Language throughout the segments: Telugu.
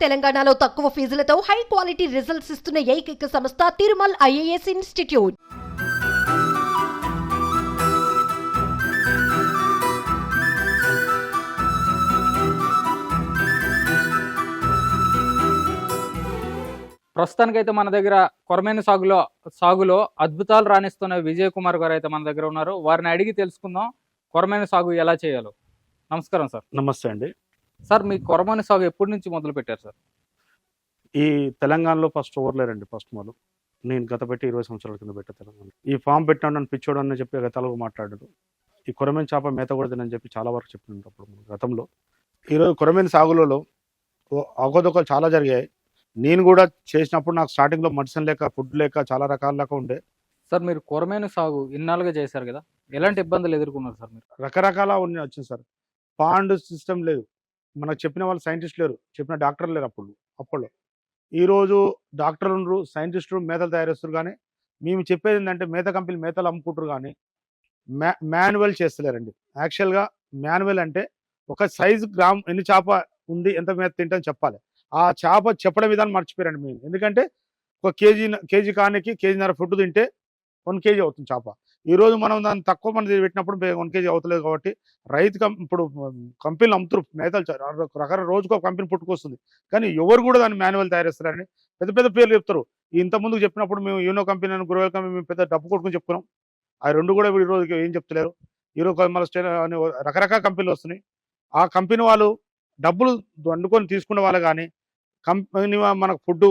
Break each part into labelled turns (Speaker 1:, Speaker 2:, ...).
Speaker 1: తెలంగాణలో తక్కువ ఫీజులతో హై క్వాలిటీ రిజల్ట్స్ ఇస్తున్న ఏకైక సంస్థ తిరుమల్ ఐఏఎస్ ఇన్స్టిట్యూట్.
Speaker 2: ప్రస్తుతానికైతే మన దగ్గర కొరమైన సాగులో సాగులో అద్భుతాలు రాణిస్తున్న విజయ్ కుమార్ గారు అయితే మన దగ్గర ఉన్నారు. వారిని అడిగి తెలుసుకుందాం కొరమైన సాగు ఎలా చేయాలో. నమస్కారం సార్.
Speaker 3: నమస్తే అండి.
Speaker 2: సార్ మీ కొరమైన సాగు ఎప్పటి నుంచి మొదలు పెట్టారు సార్?
Speaker 3: ఈ తెలంగాణలో ఫస్ట్ ఓవర్లేరండి ఫస్ట్ మొదలు. నేను గత పెట్టి ఇరవై సంవత్సరాల కింద పెట్టా తెలంగాణ. ఈ ఫామ్ పెట్టాను నన్ను పిచ్చోడు అని చెప్పి గతాలుగా మాట్లాడాడు. ఈ కొరమేన్ చేప మేత కూడా తినని చెప్పి చాలా వరకు చెప్పినాడు అప్పుడు గతంలో. ఈరోజు కొరమేన్ సాగులలో అవకతవకలు చాలా జరిగాయి. నేను కూడా చేసినప్పుడు నాకు స్టార్టింగ్లో మెడిసిన్ లేక ఫుడ్ లేక చాలా రకాల లేక ఉండే.
Speaker 2: సార్ మీరు కొరమైన సాగు ఇన్నాళ్ళుగా చేశారు కదా? ఎలాంటి ఇబ్బందులు ఎదుర్కొన్నారు సార్ మీరు?
Speaker 3: రకరకాల ఉన్నాయి వచ్చింది సార్. పాండ్ సిస్టమ్ లేదు. మనకు చెప్పిన వాళ్ళు సైంటిస్ట్ లేరు చెప్పిన డాక్టర్ లేరు అప్పుడు అప్పుడు ఈరోజు డాక్టర్లు ఉండరు సైంటిస్టులు మేతలు తయారు చేస్తారు కానీ మేము చెప్పేది ఏంటంటే మేత కంపెనీ మేతలు అమ్ముకుంటారు కానీ మ్యా మాన్యువల్ చేస్తలేరండి. యాక్చువల్గా మాన్యువల్ అంటే ఒక సైజు గ్రామ్ ఎన్ని చేప ఉంది ఎంత మేత తింటాని చెప్పాలి. ఆ చేప చెప్పడం విధానం మర్చిపోయారండి మేము. ఎందుకంటే ఒక కేజీ కేజీ కానికి కేజీన్నర ఫుడ్ తింటే వన్ కేజీ అవుతుంది చేప. ఈరోజు మనం దాన్ని తక్కువ మంది పెట్టినప్పుడు వన్ కేజీ అవుతలేదు కాబట్టి రైతు కం ఇప్పుడు కంపెనీలు అమ్ముతారు మేతలు చ- రకరకాల రోజుకు కంపెనీ పుట్టుకొస్తుంది. కానీ ఎవరు కూడా దాన్ని మాన్యువల్ తయారు చేస్తారని పెద్ద పెద్ద పేర్లు చెప్తారు. ఇంత ముందు చెప్పినప్పుడు మేము యూనో కంపెనీ అని గురవేల కంపెనీ మేము పెద్ద డబ్బు కొట్టుకుని చెప్పుకున్నాం. ఆ రెండు కూడా ఈ రోజుకి ఏం చెప్తలేరు. ఈరోజు మళ్ళీ స్టే అని రకరకాల కంపెనీలు వస్తున్నాయి. ఆ కంపెనీ వాళ్ళు డబ్బులు వండుకొని తీసుకునే వాళ్ళు కానీ కంపెనీ మనకు ఫుడ్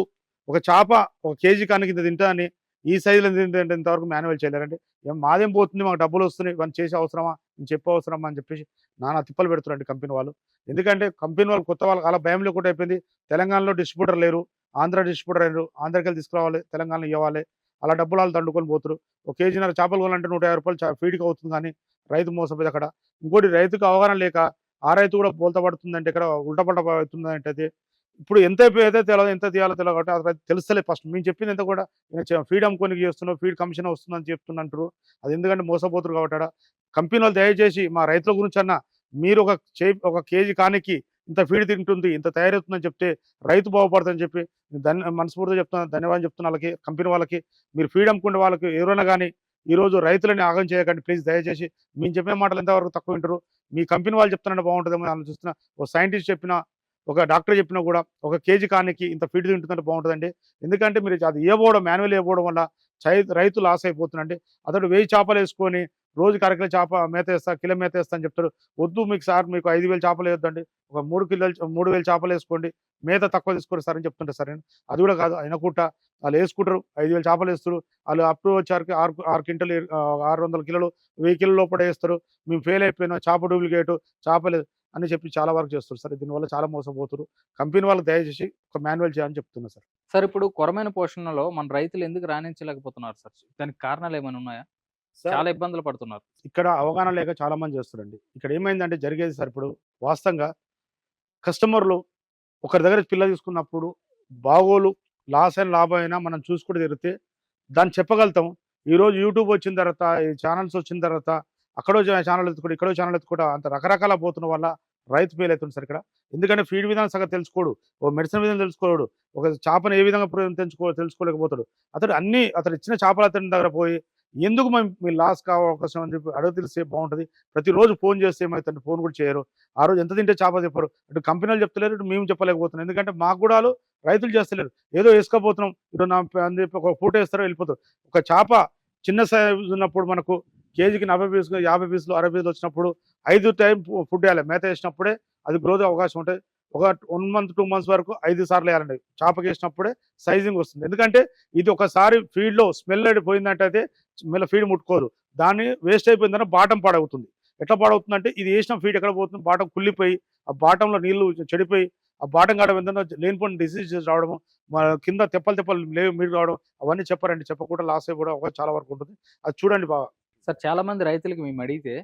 Speaker 3: ఒక చేప ఒక కేజీ కానికి కింద తింటా అని ఈ సైజులో తింటే ఇంతవరకు మాన్యువల్ చేయలేరంటే మాదేం పోతుంది? మాకు డబ్బులు వస్తున్నాయి. ఇవన్నీ చేసే అవసరమా? నేను చెప్పే అవసరమా? అని చెప్పేసి నానా తిప్పలు పెడుతున్నారండి కంపెనీ వాళ్ళు. ఎందుకంటే కంపెనీ వాళ్ళు కొత్త వాళ్ళకి అలా భయం లేకుండా అయిపోయింది. తెలంగాణలో డిస్ట్రిబ్యూటర్ లేరు. ఆంధ్ర డిస్ట్రిబ్యూటర్ లేరు ఆంధ్రకి వెళ్ళి తీసుకురావాలి. తెలంగాణలో ఇవ్వాలి. అలా డబ్బులు వాళ్ళు దండుకొని పోతారు. ఒక కేజీన్నర చేపలు కొనాలంటే నూట యాభై రూపాయలు ఫీడ్కి అవుతుంది కానీ రైతు మోసపోయింది అక్కడ. ఇంకోటి రైతుకు అవగాహన లేక ఆ రైతు కూడా బోల్తపడుతుందంటే ఇక్కడ ఉల్టపల్ట అవుతుందంటే అది ఇప్పుడు ఎంత అయితే తెలియదు ఎంత తీయాలో తెలియదు కాబట్టి అది తెలుస్తలే ఫస్ట్. మేము చెప్పింది ఎంత కూడా ఫీడ్ అమ్ముకొని చేస్తున్నావు ఫీడ్ కమిషన్ వస్తుందని చెప్తున్నట్టు అది ఎందుకంటే మోసపోతున్నారు కాబట్టి ఆడ కంపెనీ వాళ్ళు దయచేసి మా రైతుల గురించి అన్న మీరు ఒక చే ఒక కేజీ కానికి ఇంత ఫీడ్ తింటుంది ఇంత తయారవుతుందని చెప్తే రైతు బాగుపడుతుందని చెప్పి ధన్య మనస్ఫూర్తిగా చెప్తున్నా ధన్యవాదాలు చెప్తున్నా వాళ్ళకి కంపెనీ వాళ్ళకి మీరు ఫీడ్ అమ్ముకునే వాళ్ళకి ఎవరైనా కానీ ఈరోజు రైతులని ఆగం చేయకండి ప్లీజ్. దయచేసి మేము చెప్పిన మాటలు ఎంతవరకు తక్కువ వింటారు. మీ కంపెనీ వాళ్ళు చెప్తున్నా బాగుంటుందేమో అని ఆలోచిస్తున్నా. ఒక సైంటిస్ట్ చెప్పిన ఒక డాక్టర్ చెప్పినా కూడా ఒక కేజీ కానికి ఇంత ఫీడ్ తింటుందంటే బాగుంటుందండి. ఎందుకంటే మీరు అది ఇవ్వబోవడం మాన్యువల్ ఇవ్వబోవడం వల్ల చై- రైతు లాస్ అయిపోతుందండి. అతడు వెయ్యి చేపలు వేసుకొని రోజుకి అరకిలో చేప మేత వేస్తా కిలో మేత వేస్తా అని చెప్తారు వద్దు మీకు సార్ మీకు ఐదు వేలు చేపలు వేయొద్దండి. ఒక మూడు కిలోలు మూడు వేలు చేపలు వేసుకోండి. మేత తక్కువ తీసుకోరు సార్ అని చెప్తుంటారు సరే. అది కూడా కాదు అయినకుంట వాళ్ళు వేసుకుంటారు ఐదు వేలు చేపలు వేస్తారు. వాళ్ళు అప్ టు వచ్చారికి ఆరు ఆరు క్వింటలు ఆరు వందల కిలోలు వెయ్యి కిలో లోపల వేస్తారు. మేము ఫెయిల్ అయిపోయినా చేప డూప్లికేట్ చేపలు అని చెప్పి చాలా వరకు చేస్తారు. సార్ దీనివల్ల చాలా మోసపోతారు. కంపెనీ వాళ్ళకి దయచేసి ఒక మాన్యువల్ చేయాలని చెప్తున్నా సార్.
Speaker 2: సార్ ఇప్పుడు కొరమైన పోషణలో మన రైతులు ఎందుకు రాణించలేకపోతున్నారు సార్? దానికి కారణాలు ఏమైనా ఉన్నాయా? చాలా ఇబ్బందులు పడుతున్నారు.
Speaker 3: ఇక్కడ అవగాహన లేక చాలా మంది చేస్తారండి. ఇక్కడ ఏమైందంటే జరిగేది సార్ ఇప్పుడు వాస్తవంగా కస్టమర్లు ఒకరి దగ్గర పిల్ల తీసుకున్నప్పుడు బాగోలు లాస్ అయిన లాభం అయినా మనం చూసుకుంటూ తిరిగితే దాన్ని చెప్పగలుగుతాం. ఈరోజు యూట్యూబ్ వచ్చిన తర్వాత ఈ ఛానల్స్ వచ్చిన తర్వాత అక్కడో ఛానల్ ఎత్తుకోడు ఇక్కడో ఛానల్ ఎత్తుకోవడం అంత రకరకాల పోతున్న వల్ల రైతు ఫెయిల్ అవుతుంది సార్ ఇక్కడ. ఎందుకంటే ఫీడ్ విధానం సగం తెలుసుకోడు. ఓ మెడిసిన్ విధానం తెలుసుకోడు. ఒక చేపను ఏ విధంగా తెలుసుకో తెలుసుకోలేకపోతాడు. అతడు అన్ని అతడు ఇచ్చిన చేపలు అతని దగ్గర పోయి ఎందుకు మీ లాస్ కావ అవకాశం? అని చెప్పి అడుగు తెలిస్తే బాగుంటుంది. ప్రతిరోజు ఫోన్ చేస్తే ఏమవుతుంది ఫోన్ కూడా చేయరు. ఆ రోజు ఎంత తింటే చేప చెప్పరు అటు కంపెనీలు చెప్తలేరు ఇటు మేము చెప్పలేకపోతున్నాం. ఎందుకంటే మాకు కూడా రైతులు చేస్తలేరు. ఏదో వేసుకోపోతున్నాం ఇటు నా అని చెప్పి ఒక పూట వేస్తారో వెళ్ళిపోతారు. ఒక చేప చిన్న సైజు ఉన్నప్పుడు మనకు కేజీకి నలభై పీసులు యాభై పీసులు అరవై పీసులు వచ్చినప్పుడు ఐదు టైం ఫుడ్ వేయాలి. మేత వేసినప్పుడే అది గ్రోత్ అవకాశం ఉంటుంది ఒక వన్ మంత్ టూ మంత్స్ వరకు ఐదు సార్లు వేయాలండి. చేపకి వేసినప్పుడే సైజింగ్ వస్తుంది. ఎందుకంటే ఇది ఒకసారి ఫీడ్లో స్మెల్ పోయిందంటే అయితే మళ్ళీ ఫీడ్ ముట్టుకోదు దాన్ని వేస్ట్ అయిపోయిందని బాటం పాడవుతుంది. ఎట్లా పాడవుతుందంటే ఇది వేసిన ఫీడ్ ఎక్కడ పోతుంది బాటం కుళ్ళిపోయి ఆ బాటంలో నీళ్ళు చెడిపోయి ఆ బాటం కావడం ఏదైనా లేనిపోయిన డిసీజెస్ రావడము కింద తెప్పలు తెప్పలు లేవు మీరు రావడం అవన్నీ చెప్పారండి. చెప్పకుండా లాస్ అయిపోవడం చాలా వరకు ఉంటుంది. అది చూడండి బాగా.
Speaker 2: సార్ చాలామంది రైతులకి మేము అడిగితే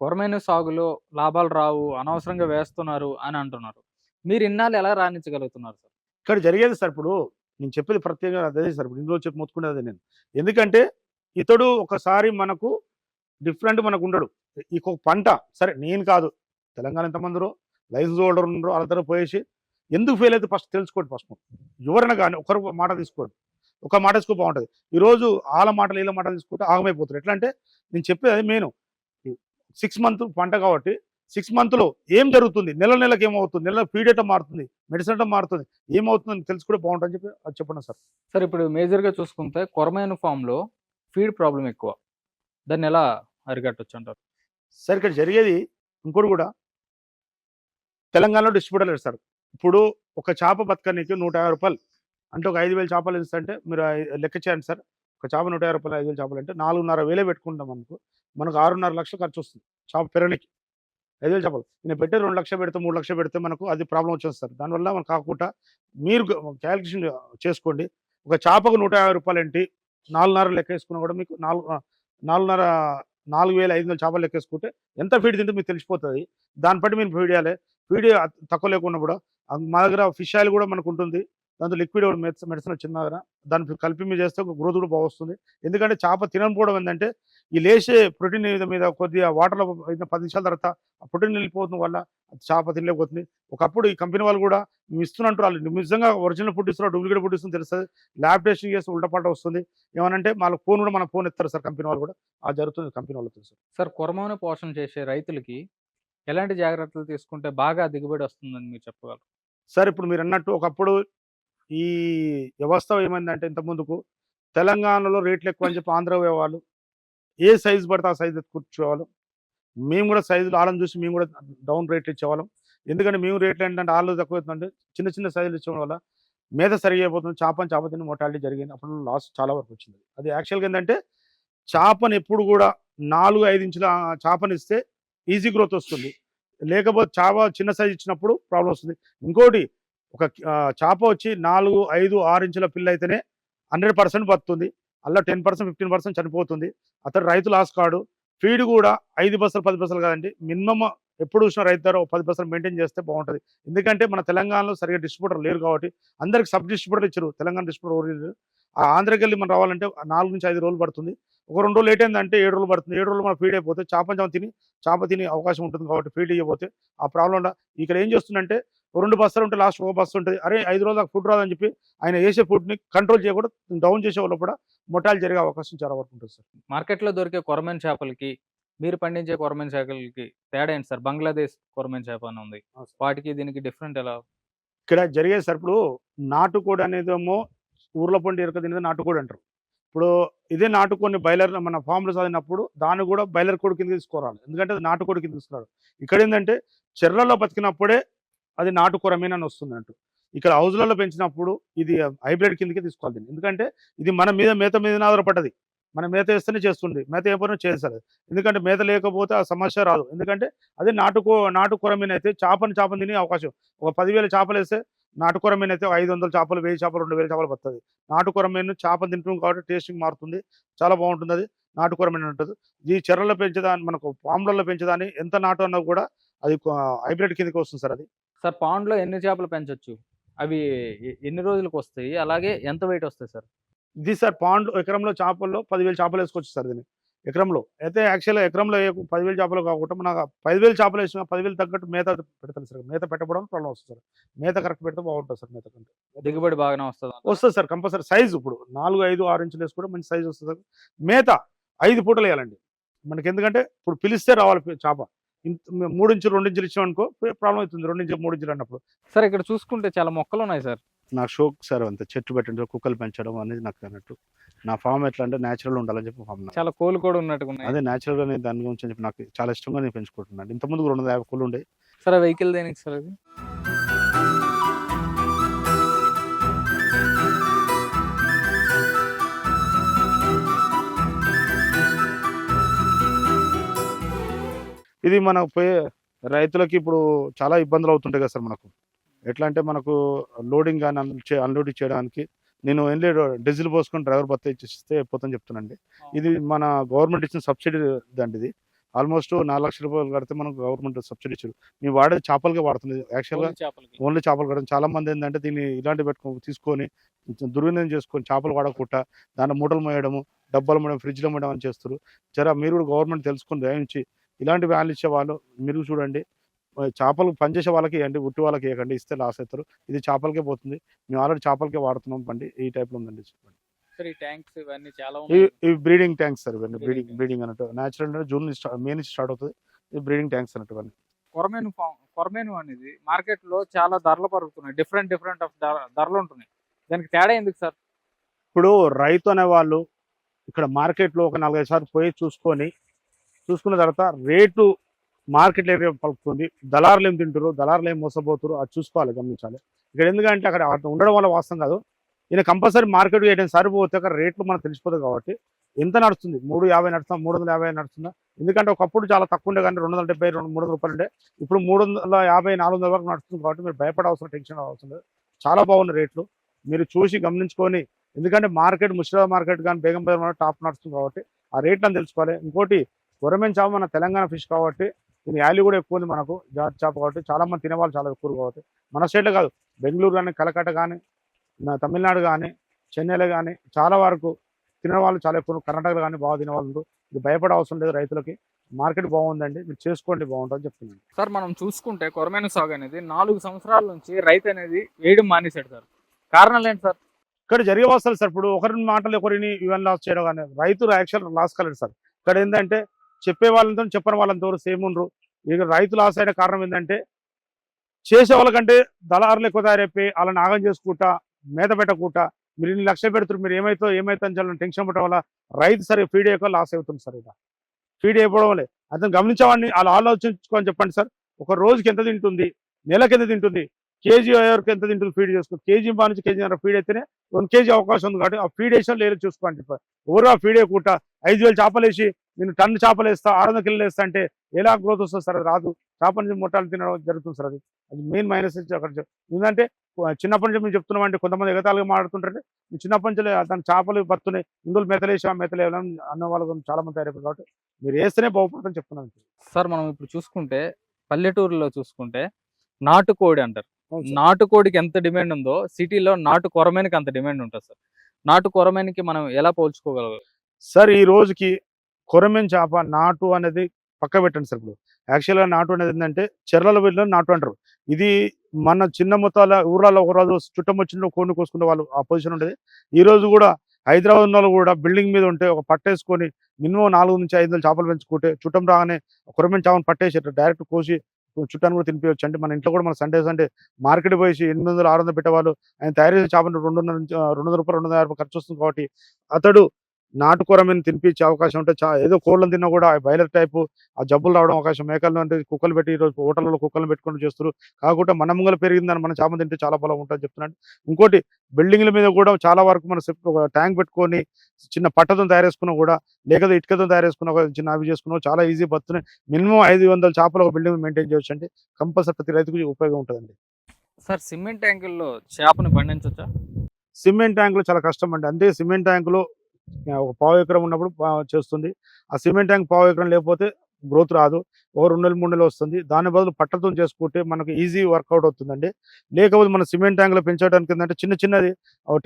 Speaker 2: కొరమైన సాగులో లాభాలు రావు అనవసరంగా వేస్తున్నారు అని అంటున్నారు. మీరు ఇన్నాళ్ళు ఎలా రాణించగలుగుతున్నారు సార్?
Speaker 3: ఇక్కడ జరిగేది సార్ ఇప్పుడు నేను చెప్పేది ప్రత్యేకంగా అదే సార్ ఇప్పుడు ఇందులో చెప్పి మొత్తుకునేది నేను. ఎందుకంటే ఇతడు ఒకసారి మనకు డిఫరెంట్ మనకు ఉండడు. ఈ పంట సరే నేను కాదు తెలంగాణ ఎంతమందిరో లైసెన్స్ హోల్డర్ ఉండరు వాళ్ళ దగ్గర పోయేసి ఎందుకు ఫెయిల్ అయితే ఫస్ట్ తెలుసుకోండి ఫస్ట్. వివరణ కానీ ఒకరు మాట తీసుకోండి. ఒక మాట తీసుకో బాగుంటుంది. ఈరోజు వాళ్ళ మాటలు వీళ్ళ మాటలు తీసుకుంటే ఆగమైపోతారు. ఎట్లా అంటే నేను చెప్పేది అది మెయిన్ సిక్స్ మంత్ పంట కాబట్టి సిక్స్ మంత్లో ఏం జరుగుతుంది? నెల నెలకు ఏమవుతుంది? నెల ఫీడ్ ఎట్లా మారుతుంది మెడిసిన్ మారుతుంది ఏమవుతుందని తెలుసుకుంటే బాగుంటుందని చెప్పి అది చెప్పండి సార్.
Speaker 2: సార్ ఇప్పుడు మేజర్గా చూసుకుంటే కొరమైన ఫామ్లో ఫీడ్ ప్రాబ్లం ఎక్కువ. దాన్ని ఎలా అరికట్టొచ్చు అంటారు?
Speaker 3: సార్ ఇక్కడ జరిగేది ఇంకోటి కూడా. తెలంగాణలో డిస్ట్రిబ్యూటర్ లేదు సార్. ఇప్పుడు ఒక చేప బతకనికి నూట యాభై రూపాయలు. అంటే ఒక ఐదు వేలు చేపలు ఇస్తే మీరు లెక్క చేయండి సార్. ఒక చేప నూట యాభై రూపాయలు ఐదు వేలు చేపలు అంటే నాలుగున్నర వేలే పెట్టుకుంటాం మనకు మనకు ఆరున్నర లక్షలు ఖర్చు వస్తుంది చేప పెరగనికి. ఐదు వేలు చేపలు. నేను పెట్టే రెండు లక్షలు పెడితే మూడు లక్షలు పెడితే మనకు అది ప్రాబ్లం వచ్చేస్తుంది సార్. దానివల్ల మనకు కాకుండా మీరు క్యాలిక్యులేషన్ చేసుకోండి. ఒక చేపకు నూట యాభై రూపాయలు ఏంటి? నాలుగున్నర లెక్క వేసుకున్నా కూడా మీకు నాలుగు నాలుగున్నర నాలుగు వేల ఐదు వందల చేపలు లెక్కేసుకుంటే ఎంత ఫీడ్ తింటే మీకు తెలిసిపోతుంది. దాన్ని బట్టి మీరు ఫీడ్ చేయాలి. ఫీడ్ తక్కువ లేకుండా కూడా మా దగ్గర ఫిష్ ఆయిల్ కూడా మనకు ఉంటుంది. దాంతో లిక్విడ్ మెడిసిన్ మెడిసిన్ వచ్చింది దగ్గర దాన్ని కలిపి మీరు చేస్తే గ్రోత్ కూడా బాగా వస్తుంది. ఎందుకంటే చేప తినకపోవడం ఏంటంటే ఈ లేచే ప్రోటీన్ మీద మీద కొద్దిగా వాటర్లో పది నిమిషాల తర్వాత ఆ ప్రోటీన్ వెళ్ళిపోతుంది వల్ల చేప తినలేకపోతుంది. ఒకప్పుడు ఈ కంపెనీ వాళ్ళు కూడా మేము ఇస్తున్నట్టు వాళ్ళు. నిజంగా ఒరిజినల్ ఫుడ్ ఇస్తున్నారు డూప్లికేట్ ఫుడ్ ఇస్తుంది తెలుస్తుంది. ల్యాబ్ టెస్టింగ్ చేస్తే ఉల్టపాట వస్తుంది. ఏమనంటే వాళ్ళ ఫోన్ కూడా మన ఫోన్ ఎత్తారు సార్ కంపెనీ వాళ్ళు కూడా. అది జరుగుతుంది కంపెనీ వాళ్ళు తెలుసు
Speaker 2: సార్. కొరమైన పోషణ చేసే రైతులకి ఎలాంటి జాగ్రత్తలు తీసుకుంటే బాగా దిగుబడి వస్తుందని మీరు చెప్పగలరు?
Speaker 3: సార్ ఇప్పుడు మీరు అన్నట్టు ఒకప్పుడు ఈ వ్యవస్థ ఏమైందంటే ఇంత ముందుకు తెలంగాణలో రేట్లు ఎక్కువ అని చెప్పి ఆంధ్ర పోయేవాళ్ళు ఏ సైజు పడితే ఆ సైజు కూర్చోవాళ్ళు మేము కూడా సైజులు వాళ్ళని చూసి మేము కూడా డౌన్ రేట్లు ఇచ్చేవాళ్ళం. ఎందుకంటే మేము రేట్లు ఏంటంటే వాళ్ళు తక్కువ అవుతుందంటే చిన్న చిన్న సైజులు ఇచ్చడం వల్ల మీద సరిగైపోతుంది చేపని చేప తిని మోటాలిటీ జరిగింది. అప్పుడు లాస్ చాలా వరకు వచ్చింది. అది యాక్చువల్గా ఏంటంటే చేపని ఎప్పుడు కూడా నాలుగు ఐదు ఇంచుల చేపని ఇస్తే ఈజీ గ్రోత్ వస్తుంది. లేకపోతే చేప చిన్న సైజు ఇచ్చినప్పుడు ప్రాబ్లం వస్తుంది. ఇంకోటి ఒక చేప వచ్చి నాలుగు ఐదు ఆరు ఇంచుల పిల్ల అయితేనే హండ్రెడ్ పర్సెంట్ బతుతుంది అలా టెన్ పర్సెంట్ ఫిఫ్టీన్ పర్సెంట్ చనిపోతుంది. అతడు రైతు లాస్ కాడు. ఫీడ్ కూడా ఐదు బస్సులు పది బస్సులు కాదండి. మినిమం ఎప్పుడు చూసిన రైతు ధర పది పర్సెంట్ మెయింటైన్ చేస్తే బాగుంటుంది. ఎందుకంటే మన తెలంగాణలో సరిగా డిస్ట్రిబ్యూటర్ లేరు కాబట్టి అందరికి సబ్ డిస్ట్రిబ్యూటర్ ఇచ్చారు. తెలంగాణ డిస్ట్రిబ్యూటర్ ఎవరు లేరు. ఆ ఆంధ్రకి వెళ్ళి మనం రావాలంటే నాలుగు నుంచి ఐదు రోజులు పడుతుంది. ఒక రెండు రోజులు లేట్ అయిందంటే ఏడు రోజులు పడుతుంది. ఏడు రోజులు మనం ఫీడ్ అయిపోతే చేప చేప తిని చేప తినే అవకాశం ఉంటుంది కాబట్టి ఫీడ్ ఇవ్వబోతే ఆ ప్రాబ్లం ఇక్కడ ఏం చేస్తుందంటే రెండు బస్తాలు ఉంటే లాస్ట్ ఒక బస్సు ఉంటుంది. అరే ఐదు రోజులకు ఫుడ్ రాదని చెప్పి ఆయన వేసే ఫుడ్ని కంట్రోల్ చేయకూడదు డౌన్ చేసే వాళ్ళు కూడా మొట్టాలు జరిగే అవకాశం చాలా వరకు ఉంటుంది సార్.
Speaker 2: మార్కెట్లో దొరికే కొరమైన చేపలకి మీరు పండించే కొరమైన చేపలకి తేడా ఏంటి సార్? బంగ్లాదేశ్ కొరమైన చేప అని ఉంది. వాటికి దీనికి డిఫరెంట్ ఎలా?
Speaker 3: ఇక్కడ జరిగేది సార్ ఇప్పుడు నాటుకోడి అనేదేమో ఊర్ల పండి ఎరక తినేది నాటుకోడి అంటారు. ఇప్పుడు ఇదే నాటుకోడిని బయలర్ మన ఫామ్లో చదివినప్పుడు దాన్ని కూడా బయలర్ కోడి కింద తీసుకోరాలి ఎందుకంటే నాటుకోడి కింద తీసుకురాడు ఇక్కడ ఏంటంటే చెర్లలో బతికినప్పుడే అది నాటుకూరమేనని వస్తుంది అంటూ ఇక్కడ హౌజ్లలో పెంచినప్పుడు ఇది హైబ్రిడ్ కిందకి తీసుకోవాలి దీన్ని. ఎందుకంటే ఇది మన మీద మేత మీద ఆధారపడ్డది. మన మేత వేస్తేనే చేస్తుంది. మేత ఏ చేస్తారు ఎందుకంటే మేత లేకపోతే ఆ సమస్య రాదు. ఎందుకంటే అది నాటుకో నాటుకొరమీన అయితే చేపను చేపను తినే అవకాశం. ఒక పదివేల చేపలు వేస్తే నాటుకొరమీన అయితే ఒక ఐదు వందల చేపలు వెయ్యి చేపలు రెండు వేల చేపలు పడుతుంది. నాటుకొరమీన చేపను తింటున్నాం కాబట్టి టేస్టింగ్ మారుతుంది. చాలా బాగుంటుంది అది. నాటుకొరమీన ఉంటుంది ఈ చెర్రలో పెంచేదాన్ని మనకు పాములలో పెంచేదాన్ని ఎంత నాటు అన్నా కూడా అది హైబ్రిడ్ కిందకి వస్తుంది సార్ అది.
Speaker 2: సార్ పాండ్లో ఎన్ని చేపలు పెంచొచ్చు? అవి ఎన్ని రోజులకు వస్తాయి అలాగే ఎంత వెయిట్ వస్తాయి సార్?
Speaker 3: ఇది సార్ పాండ్ ఎకరంలో చేపల్లో పదివేలు చేపలు వేసుకోవచ్చు సార్ దీన్ని. ఎకరంలో. అయితే యాక్చువల్గా ఎకరంలో పదివేలు చేపలు కాకుండా మన పదివేలు చేపలు వేసిన పదివేలు తగ్గట్టు మేత పెడతాను సార్. మేత పెట్టడం ప్రాబ్లం వస్తుంది సార్. మేత కరెక్ట్ పెడితే బాగుంటుంది సార్ మేత కంటే.
Speaker 2: దిగుబడి బాగానే వస్తుంది?
Speaker 3: వస్తుంది సార్ కంపల్సరీ. సైజు ఇప్పుడు నాలుగు ఐదు ఆరు ఇంచులు వేసుకుంటే మంచి సైజు వస్తుంది సార్. మేత ఐదు పూటలు వేయాలండి. మనకి ఎందుకంటే ఇప్పుడు పిలిస్తే రావాలి చేప. మూడు ఇంచులు రెండు ఇంచులు ఇచ్చాం అనుకో ప్రాబ్లం అవుతుంది. రెండు ఇంచులు మూడు ఇంచులు అన్నప్పుడు.
Speaker 2: సార్ ఇక్కడ చూసుకుంటే చాలా మొక్కలు ఉన్నాయి సార్.
Speaker 3: నా షోక్ సార్ అంత. చెట్టు పెట్టండి కుక్కలు పెంచడం అనేది నాకు అన్నట్టు. నా ఫామ్ ఎట్లా అంటే న్యాచురల్ ఉండాలని చెప్పి ఫామ్
Speaker 2: చాలా కోళ్ళు కూడా ఉన్నట్టుగా ఉన్నాయి
Speaker 3: అదే న్యాచురల్గా నేను దాని గురించి చెప్పి నాకు చాలా ఇష్టంగా నేను పెంచుకుంటున్నాను. ఇంత ముందు రెండు యాభై కోళ్ళు ఉండే.
Speaker 2: సార్ వెహికల్ దేనికి సార్ అది?
Speaker 3: ఇది మనకు పోయే రైతులకి ఇప్పుడు చాలా ఇబ్బందులు అవుతుంటాయి కదా సార్ మనకు. ఎట్లా అంటే మనకు లోడింగ్ కానీ అన్లోడింగ్ చేయడానికి నేను వెళ్ళి డీజిల్ పోసుకొని డ్రైవర్ బత్త ఇచ్చిస్తే పోతాను చెప్తున్నానండి. ఇది మన గవర్నమెంట్ ఇచ్చిన సబ్సిడీ దండి ఇది. ఆల్మోస్ట్ నాలుగు లక్షల రూపాయలు కడితే మనకు గవర్నమెంట్ సబ్సిడీ ఇచ్చారు. మేము వాడేది చేపలుగా వాడుతుంది. యాక్చువల్గా ఓన్లీ చేపలు కడడం చాలా మంది ఏంటంటే దీన్ని ఇలాంటి పెట్టుకో తీసుకొని దుర్వినియోగం చేసుకొని చేపలు వాడకుండా దాంట్లో మూటలు మోయడము డబ్బాలు మోయడం ఫ్రిడ్జ్లో మోయడం అని చేస్తారు. జర మీరు కూడా గవర్నమెంట్ తెలుసుకొని దయించి ఇలాంటి వ్యాన్లు ఇచ్చే వాళ్ళు మీరు చూడండి చేపలు పనిచేసే వాళ్ళకి ఇవ్వండి ఉట్టి వాళ్ళకి ఇవ్వకండి ఇస్తే లాస్ అవుతారు. ఇది చేపలకే పోతుంది. మేము ఆల్రెడీ చేపలకే వాడుతున్నాం బండి. ఈ టైప్లో ఉందండి
Speaker 2: సార్ ఈ ట్యాంక్స్ ఇవన్నీ చాలా
Speaker 3: ఇవి బ్రీడింగ్ ట్యాంక్స్ సార్ ఇవన్నీ. బ్రీడింగ్ బ్రీడింగ్ అన్నట్టు. న్యాచురల్ అంటే జూన్ మే నుంచి స్టార్ట్ అవుతుంది. ఇది బ్రీడింగ్ ట్యాంక్స్ అన్నట్టు ఇవన్నీ.
Speaker 2: కొరమేను కొరమేను అనేది మార్కెట్లో చాలా ధరలు పరుగుతున్నాయి. డిఫరెంట్ డిఫరెంట్ ఆఫ్ ధరలు ఉంటున్నాయి. దానికి తేడా ఎందుకు సార్?
Speaker 3: ఇప్పుడు రైతు అనే వాళ్ళు ఇక్కడ మార్కెట్లో ఒక నాలుగైదు సార్లు పోయి చూసుకొని చూసుకున్న తర్వాత రేటు మార్కెట్ ఏరియా పలుకుతుంది దళారులు ఏం తింటారు దళారులు ఏం మోసపోతారు అది చూసుకోవాలి గమనించాలి. ఇక్కడ ఎందుకంటే అక్కడ ఉండడం వల్ల వాస్తవం కాదు. ఈయన కంపల్సరీ మార్కెట్ ఏదైనా సరిపోతే అక్కడ రేట్లు మనకు తెలిసిపోతుంది కాబట్టి ఎంత నడుస్తుంది? మూడు యాభై నడుస్తుందా మూడు వందల యాభై నడుస్తుందా? ఎందుకంటే ఒకప్పుడు చాలా తక్కువ ఉండే కానీ రెండు వందల డెబ్బై రెండు మూడు వందల రూపాయలు ఉండే. ఇప్పుడు మూడు వందల యాభై నాలుగు వందల వరకు నడుస్తుంది కాబట్టి మీరు భయపడవలసిన టెన్షన్ అవసరం లేదు. చాలా బాగున్న రేట్లు. మీరు చూసి గమనించుకొని ఎందుకంటే మార్కెట్ ముషిరాబాద్ మార్కెట్ కానీ బేగం బజార్ టాప్ నడుస్తుంది కాబట్టి ఆ రేట్లను తెలుసుకోవాలి. ఇంకోటి కొరమేన్ చేప మన తెలంగాణ ఫిష్ కాబట్టి దీని వాల్యూ కూడా ఎక్కువ ఉంది మనకు జాతి చేప కాబట్టి. చాలా మంది తినేవాళ్ళు చాలా ఎక్కువ కాబట్టి. మన స్టేట్లో కాదు బెంగళూరు కానీ కలకట్ట కానీ తమిళనాడు కానీ చెన్నైలో కానీ చాలా వరకు తినే వాళ్ళు చాలా ఎక్కువ కర్ణాటకలో కానీ బాగా తినేవాళ్ళు. ఇది భయపడే అవసరం లేదు రైతులకి. మార్కెట్ బాగుందండి. మీరు చేసుకోండి బాగుంటుంది చెప్తున్నాను.
Speaker 2: సార్ మనం చూసుకుంటే కొరమేను సాగు అనేది నాలుగు సంవత్సరాల నుంచి రైతు అనేది వేయడం మానేశాడు సార్. కారణాలు ఏంటి సార్?
Speaker 3: ఇక్కడ జరిగే వస్తారు సార్ ఇప్పుడు ఒకరిని మాటలు ఒకరిని ఈవెన్ లాస్ చేయడం కానీ రైతు యాక్చువల్ లాస్ కాలేదు సార్. ఇక్కడ ఏంటంటే చెప్పే వాళ్ళతో చెప్పని వాళ్ళంతా సేమ్ ఉండరు. ఇక రైతు లాస్ అయిన కారణం ఏంటంటే చేసే వాళ్ళకంటే దళారులు ఎక్కువ తయారైపోయి వాళ్ళని ఆగం చేసుకుంటా మేత పెట్టకుండా మీరు ఇన్ని లక్షలు పెడుతున్నారు మీరు ఏమైతే ఏమైతే అని చెప్పాలని టెన్షన్ పడటం వల్ల రైతు సరే ఫీడ్ ఎక్కువ లాస్ అవుతుంది సార్ ఇక. ఫీడ్ అయిపోవడం వల్లే. అతను గమనించేవాడిని వాళ్ళు ఆలోచించుకొని చెప్పండి సార్. ఒక రోజుకి ఎంత తింటుంది నెలకి ఎంత తింటుంది కేజీ వరకు ఎంత తింటుంది ఫీడ్ చేసుకుని కేజీ బా నుంచి కేజీ ఫీడ్ అయితేనే వన్ కేజీ అవకాశం ఉంది కాబట్టి ఆ ఫీడ్ వేసిన లేదు చూసుకోండి. ఎవరు ఆ ఫీడ్ వేయకుండా ఐదు వేలు చేపలేసి నేను టన్ను చేపలు వేస్తా ఆరు వందల కిలోలు వేస్తా అంటే ఎలా గ్రోత్ వస్తుంది సార్ అది రాదు. చేపల నుంచి ముట్టాలు తినడం జరుగుతుంది సార్ అది. అది మెయిన్ మైనస్ అక్కడ చెప్- ఎందుకంటే చిన్నప్పటి నుంచి మేము చెప్తున్నాం అంటే కొంతమంది ఎగతాలుగా మాట్లాడుతుంటారు. చిన్నప్పటి నుంచి దాని చేపలు బతున్నాయి ఇందులో మెతలేసి ఆ మెతలు వేయాలని అన్న వాళ్ళు చాలా మంది తయారైపోయి కాబట్టి మీరు వేస్తేనే బాగుపడుతుందని చెప్తున్నాను
Speaker 2: సార్ మనం ఇప్పుడు చూసుకుంటే పల్లెటూరులో చూసుకుంటే నాటుకోడి అంటారు. నాటుకోడికి ఎంత డిమాండ్ ఉందో సిటీలో నాటు కొరమేనికి అంత డిమాండ్ ఉంటుంది సార్. నాటు కొరమేనికి మనం ఎలా పోల్చుకోగలం
Speaker 3: సార్ ఈ రోజుకి కొరమెన్ చేప నాటు అనేది పక్క పెట్టండి సార్ ఇప్పుడు. యాక్చువల్గా నాటు అనేది ఏంటంటే చెర్లలో వెళ్ళిన నాటు అంటారు. ఇది మన చిన్న మొత్తాల ఊర్లలో ఒక రోజు చుట్టం వచ్చిన కోడిని కోసుకునే వాళ్ళు ఆ పొజిషన్ ఉండేది. ఈ రోజు కూడా హైదరాబాద్ ఉన్న వాళ్ళు కూడా బిల్డింగ్ మీద ఉంటే ఒక పట్టేసుకొని మినిమం నాలుగు నుంచి ఐదు వందలు చేపలు పెంచుకుంటే చుట్టం రాగానే కొరమెన్ చేపను పట్టేసి డైరెక్ట్ కోసి చుట్టాన్ని కూడా తినిపించవచ్చు అంటే మన ఇంట్లో కూడా మన సండే సండే మార్కెట్ పోయి ఎనిమిది వందలు ఆరు వందలు పెట్టేవాళ్ళు. ఆయన తయారు చేసిన చేపలు రెండు వందల రెండు వందల రూపాయలు రెండు వందల యాభై రూపాయలు ఖర్చు వస్తుంది కాబట్టి అతడు నాటుకూరమని తినిపించే అవకాశం ఉంటే చా ఏదో కోళ్ళని తిన్నా కూడా బయలర్ టైపు ఆ జబ్బులు రావడం అవకాశం. మేకలు అంటే కుక్కలు పెట్టి ఈరోజు హోటల్లో కుక్కలు పెట్టుకొని చేస్తారు కాకుండా మన ముంగల పెరిగిందని మన చేప తింటే చాలా బలం ఉంటుంది చెప్తున్నాను ఇంకోటి బిల్డింగ్ల మీద కూడా చాలా వరకు మన ట్యాంక్ పెట్టుకొని చిన్న పట్టతో తయారు చేసుకున్నా కూడా లేకపోతే ఇటుకతో తయారు చేసుకున్న ఒక చిన్న అవి చేసుకున్నా చాలా ఈజీ బతున్నాయి మినిమం ఐదు వందల చేపలు ఒక బిల్డింగ్ మెయింటైన్ చేయొచ్చు అంటే కంపల్సరీ ప్రతి రైతుకు ఉపయోగం ఉంటుందండి.
Speaker 2: సార్ సిమెంట్ ట్యాంకుల్లో చేపను పండించవచ్చా
Speaker 3: సిమెంట్ ట్యాంకులు చాలా కష్టం అండి. అంతే సిమెంట్ ట్యాంకులో ఒక పావు ఎకరం ఉన్నప్పుడు చేస్తుంది. ఆ సిమెంట్ ట్యాంక్ పావు ఎకరం లేకపోతే గ్రోత్ రాదు. ఒక రెండు నెలలు మూడు నెలలు వస్తుంది. దాని బదులు పట్టతో చేసుకుంటే మనకు ఈజీ వర్కౌట్ అవుతుందండి. లేకపోతే మన సిమెంట్ ట్యాంకులో పెంచడానికి ఏంటంటే చిన్న చిన్నది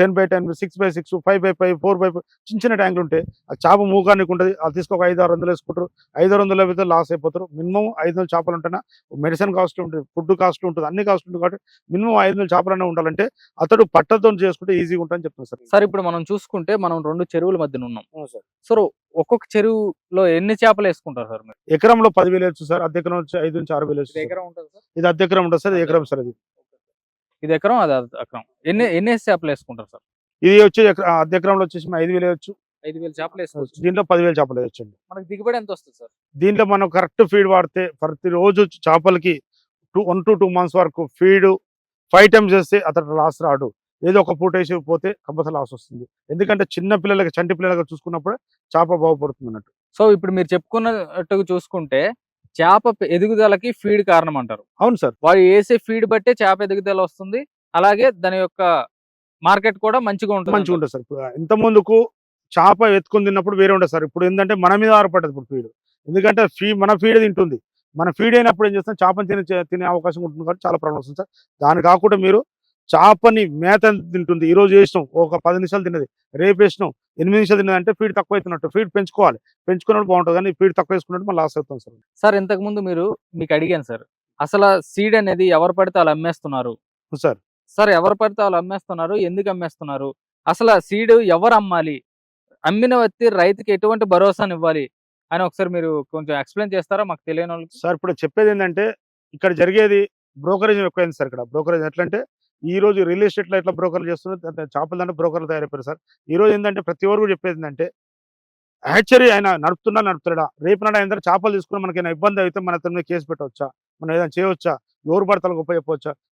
Speaker 3: ten by ten six by six five by five four by four చిన్న చిన్న ట్యాంకులు ఉంటాయి ఆ చేప మూగానికి ఉంటుంది. అది తీసుకొక ఐదు ఆరు వందలు వేసుకుంటారు. ఐదు ఆరు వందలు అయితే లాస్ అయిపోతారు. మినిమం ఐదు వందల చేపలు ఉంటేనే మెడిసిన్ కాస్ట్ ఉంటుంది ఫుడ్ కాస్ట్ ఉంటుంది అన్ని కాస్ట్ ఉంటుంది కాబట్టి మినిమం ఐదు వందల చేపలనే ఉండాలంటే అతడు పట్టతో చేసుకుంటే ఈజీగా ఉంటుందని చెప్తున్నాను సార్.
Speaker 2: సార్ ఇప్పుడు మనం చూసుకుంటే మనం రెండు చెరువుల మధ్యన ఉన్నాం.
Speaker 3: సార్.
Speaker 2: సార్ ఒక్కొక్క చెరువులో ఎన్ని చేపలు వేసుకుంటారు సార్ మీరు?
Speaker 3: ఎకరంలో పదివేలు వచ్చు సార్ ఎకరం వచ్చి ఐదు నుంచి ఆరు వేలు సార్.
Speaker 2: ఎకరం ఉంటుంది సార్?
Speaker 3: ఇది ఎకరం ఉంటుంది సార్ ఇది ఎకరం సార్ ఇది.
Speaker 2: ఇది ఎకరం అది అర్ధ ఎకరం. ఎన్ని ఎన్ని చేపలు వేసుకుంటారు సార్?
Speaker 3: ఇది వచ్చి ఎకర- ఎకరంలో వచ్చేసి ఐదు వేలు వచ్చు
Speaker 2: ఐదు వేలు చేపలు వేసుకోవచ్చు.
Speaker 3: దీంట్లో పదివేలు చేపలు వేయొచ్చండి.
Speaker 2: మనకి దిగుబడి ఎంత వస్తుంది సార్?
Speaker 3: దీంట్లో మనం కరెక్ట్ ఫీడ్ వాడితే ప్రతి రోజు చేపలకి two one to two months వరకు ఫీడ్ ఫైవ్ టైమ్స్ చేస్తే అతడు లాస్ రాడు. ఏదో ఒక పూట వేసి పోతే కంపల్సరీ లాస్ వస్తుంది. ఎందుకంటే చిన్న పిల్లలకి చంటి పిల్లలకి చూసుకున్నప్పుడు చేప బాగుపడుతుంది అన్నట్టు
Speaker 2: సో ఇప్పుడు మీరు చెప్పుకున్నట్టుగా చూసుకుంటే చేప ఎదుగుదలకి ఫీడ్ కారణం అంటారు
Speaker 3: అవును సార్.
Speaker 2: వాడు వేసే ఫీడ్ బట్టే చేప ఎదుగుదల వస్తుంది. అలాగే దాని యొక్క మార్కెట్ కూడా మంచిగా ఉంటుంది
Speaker 3: మంచిగా ఉంటుంది సార్. ఇప్పుడు ఇంత ముందుకు చేప ఎత్తుకుని తిన్నప్పుడు వేరే ఉంటుంది సార్. ఇప్పుడు ఏంటంటే మన మీద ఆధారపడ్డది ఇప్పుడు ఫీడ్ ఎందుకంటే ఫీ మన ఫీడ్ తింటుంది. మన ఫీడ్ అయినప్పుడు ఏం చేస్తాం? చేపని తినే తినే అవకాశం ఉంటుంది కాబట్టి చాలా ప్రాబ్లం వస్తుంది సార్. దాని కాకుండా మీరు చేపని మేత తింటుంది. ఈ రోజు వేసినాం ఒక పది నిమిషాలు తిన్నది. రేపు వేసినాం. ఎనిమిది నిమిషాలు తిన్నది అంటే ఫీడ్ తక్కువ అవుతున్నట్టు. ఫీడ్ పెంచుకోవాలి. పెంచుకున్నప్పుడు బాగుంటుంది కానీ ఫీడ్ తక్కువ వేసుకున్నట్టు మనం లాస్ అవుతాం సార్.
Speaker 2: సార్ ఇంతకు ముందు మీరు మీకు అడిగాను సార్. అసలు సీడ్ అనేది ఎవరు పడితే వాళ్ళు అమ్మేస్తున్నారు?
Speaker 3: సార్.
Speaker 2: సార్ ఎవరు పడితే వాళ్ళు అమ్మేస్తున్నారు? ఎందుకు అమ్మేస్తున్నారు? అసలు సీడ్ ఎవరు అమ్మాలి? అమ్మిన వ్యక్తి రైతుకి ఎటువంటి భరోసాని ఇవ్వాలి? అని ఒకసారి మీరు కొంచెం ఎక్స్ప్లెయిన్ చేస్తారా? మాకు తెలియని వాళ్ళకి.
Speaker 3: సార్ ఇప్పుడు చెప్పేది ఏంటంటే ఇక్కడ జరిగేది బ్రోకరేజ్ ఎక్కువైంది సార్ ఇక్కడ. బ్రోకరేజ్ ఎట్లా అంటే ఈ రోజు రియల్ ఎస్టేట్లో ఎట్లా బ్రోకర్లు చేస్తున్నారు? అంతే చేపల దాంట్లో బ్రోకర్లు తయారైపోయారు సార్. ఈ రోజు ఏంటంటే ప్రతి ఒక్కరు చెప్పేది ఏంటంటే హ్యాచరీ ఆయన నడుపుతున్నా నడుపుతాడా రేపు నాడు ఆయన చేపలు తీసుకుని మనకి ఇబ్బంది అయితే మన అతని మీద కేసు పెట్టవచ్చా? మనం ఏదైనా చేయవచ్చా? ఎవరు పడతలకు గొప్ప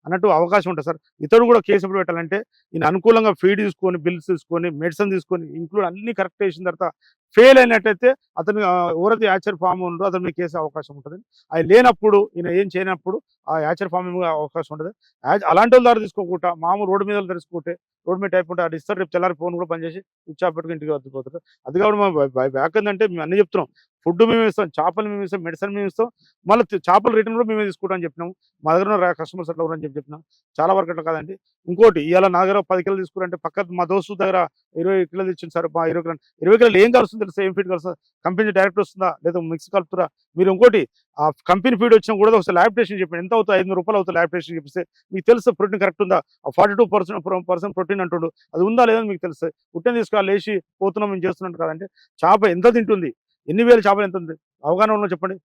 Speaker 3: అన్నట్టు అవకాశం ఉంటుంది సార్. ఇతడు కూడా కేసు ఎప్పుడు పెట్టాలంటే ఈయన అనుకూలంగా ఫీడ్ తీసుకొని బిల్స్ తీసుకొని మెడిసిన్ తీసుకొని ఇంక్లూడ్ అన్ని కరెక్ట్ చేసిన తర్వాత ఫెయిల్ అయినట్టయితే అతను ఎవరైతే యాచర్ ఫామ్ ఉందో అతను మీకు కేసు అవకాశం ఉంటుంది. అది లేనప్పుడు ఈయన ఏం చేయనప్పుడు ఆ యాచర్ ఫామ్ అవకాశం ఉంటుంది. యాచ్- అలాంటి వాళ్ళ ద్వారా తీసుకోకుండా మామూలు రోడ్డు మీద వాళ్ళు తీసుకుంటే రోడ్డు మీద టైప్ ఉంటే అది ఇస్తారు రేపు తెల్లారి ఫోన్ కూడా పనిచేసి ఇచ్చా పెట్టుకుని ఇంటికి వద్దిపోతారు అది కాబట్టి మా బ్యాక్ ఏంటంటే మేము అన్ని చెప్తున్నాం. ఫుడ్ మేము ఇస్తాం చేపలు మేము ఇస్తాం మెడిసిన్ మేము ఇస్తాం. మళ్ళీ చేపల రిటర్న్ కూడా మేమే తీసుకుంటాం అని చెప్పినాం. మా దగ్గర ఉన్న కస్టమర్స్ అట్లా ఉన్నారని చెప్పి చెప్పినాం. చాలా వరకు అట్లా కాదండి. ఇంకోటి ఇవాళ నా దగ్గర పది కిలోలు తీసుకురంటే పక్క మా దోస్తు దగ్గర ఇరవై కిలోలు ఇచ్చింది సార్ మా ఇరవై కిలో ఇరవై కిలోలు ఏం కలుస్తుంది తెలుసు? ఏం ఫీడ్ కలుస్తుంది కంపెనీ డైరెక్ట్ వస్తుందా? లేదా మిక్స్ కలుపుతురా? మీరు ఇంకోటి ఆ కంపెనీ ఫీడ్ వచ్చినా కూడా ఒకసారి ల్యాబ్ టెస్ట్ చెప్పండి. ఎంత అవుతుంది? ఐదు రూపాయలు అవుతుంది ల్యాబ్ టెస్ట్ చెప్పిస్తే. మీకు తెలుసు ప్రోటీన్ కరెక్ట్ ఉందా? ఆ forty two percent percent protein అంటుండు. అది ఉందా లేదని మీకు తెలుస్తుంది పుట్టిన తీసుకోవాలి లేచి పోతున్నాం మేము చేస్తున్నట్టు కదంటే చేప ఎంత తింటుంది? ఎన్ని వేల చేపలు ఎంత ఉంది? అవగాహన ఉన్న చెప్పండి.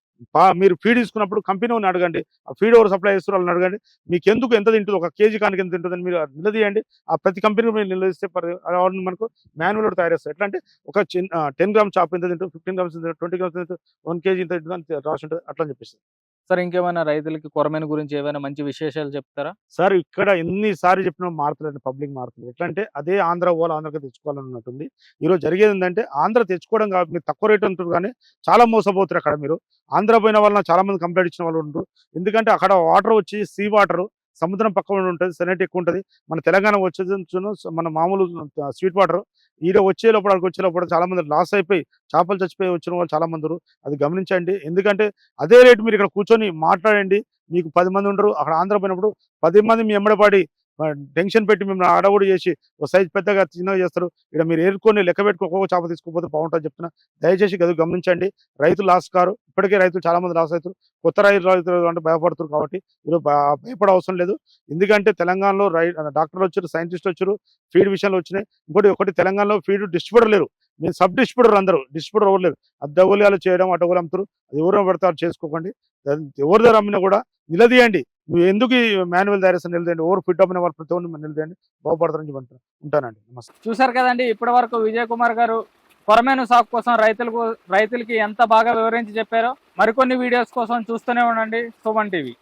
Speaker 3: మీరు ఫీడ్ తీసుకున్నప్పుడు కంపెనీ వాళ్ళని అడగండి. ఆ ఫీడ్ ఎవరు సప్లై చేస్తారు వాళ్ళని అడగండి. మీకు ఎందుకు ఎంత తింటుంది? ఒక కేజీ కానికి ఎంత తింటుందని మీరు నిలదీయండి. ఆ ప్రతి కంపెనీ మీరు నిలదీస్తే పర్- మనకు మాన్యువల్ తయారు చేస్తారు. ఎట్లా అంటే ఒక చిన్న టెన్ గ్రామ్ చాప్ ఎంత తింటుంది? ఫిఫ్టీన్ గ్రామ్స్ ట్వంటీ గ్రామ్స్ ఎంత వన్ కేజీ ఎంత తింటుంది అని రాసి ఉంటుంది. అట్లా చెప్పేసి.
Speaker 2: సార్ ఇంకేమైనా రైతులకి కొరమైన గురించి ఏమైనా మంచి విశేషాలు చెప్తారా?
Speaker 3: సార్ ఇక్కడ ఎన్నిసార్లు చెప్పినా మారుతలేదు పబ్లిక్ మారుతుంది ఎట్లా అంటే అదే ఆంధ్ర ఓలా ఆంధ్రకి తెచ్చుకోవాలని ఉన్నట్టుంది ఈరోజు జరిగేది ఏంటంటే ఆంధ్ర తెచ్చుకోవడం కాబట్టి మీరు తక్కువ రేట్ ఉంటుంది కానీ చాలా మోసపోతారు అక్కడ మీరు. ఆంధ్ర పోయిన వలన చాలా మంది కంప్లైంట్ ఇచ్చిన వాళ్ళు ఉంటారు ఎందుకంటే అక్కడ వాటర్ వచ్చి సీ వాటర్ సముద్రం పక్కన ఉంటుంది సెనైట్ ఎక్కువ ఉంటుంది. మన తెలంగాణ వచ్చేది మన మామూలు స్వీట్ వాటర్ ఈడ వచ్చే లోపల వచ్చే లోపల చాలా మంది లాస్ అయిపోయి చేపలు చచ్చిపోయి వచ్చిన వాళ్ళు చాలా మంది అది గమనించండి. ఎందుకంటే అదే రేటు మీరు ఇక్కడ కూర్చొని మాట్లాడండి. మీకు పది మంది ఉండరు. అక్కడ ఆంధ్ర పోయినప్పుడు పది మంది మీ ఎమ్మడపాడి టెన్షన్ పెట్టి మిమ్మల్ని అడవుడు చేసి ఒక సైజ్ పెద్దగా చిన్నగా చేస్తారు. ఇక్కడ మీరు ఏరుకొని లెక్క పెట్టుకో చేప తీసుకోకపోతే బాగుంటుంది చెప్తున్నా. దయచేసి గది గమనించండి. రైతులు లాస్ కారు. ఇప్పటికే రైతులు చాలా మంది లాస్ అవుతారు కొత్త రైతు రైతులు అంటే భయపడుతారు కాబట్టి ఈరోజు భయపడ భయపడే అవసరం లేదు. ఎందుకంటే తెలంగాణలో రై డాక్టర్లు వచ్చారు సైంటిస్టులు వచ్చారు ఫీడ్ విషయాలు వచ్చినాయి. ఇంకోటి ఒకటి తెలంగాణలో ఫీడ్ డిస్ట్రిబ్యూటర్ లేరు. మీరు సబ్ డిస్ట్రిబ్యూటర్ అందరూ. డిస్ట్రిబ్యూటర్ ఎవరు లేరు. అద్దగోలు చేయడం అడ్డగోలు అమ్ముతారు. అది ఎవరు పెడతారు చేసుకోకండి. ఎవరి దగ్గర అమ్మినా కూడా నిలదీయండి. నువ్వు ఎందుకు మాన్యువల్ తయారీస్ నిలదండి ఓవర్ ఫిట్ అప్ వాళ్ళు ప్రతి ఒక్కరిని నిలదండి బాగుపడతారని చెప్పి ఉంటానండి. నమస్తే.
Speaker 2: చూసారు కదండి ఇప్పటి వరకు విజయ్ కుమార్ గారు కొరమేను సాగు కోసం రైతులకు రైతులకి ఎంత బాగా వివరించి చెప్పారో మరికొన్ని వీడియోస్ కోసం చూస్తూనే ఉండండి. సుమన్ టీవీ.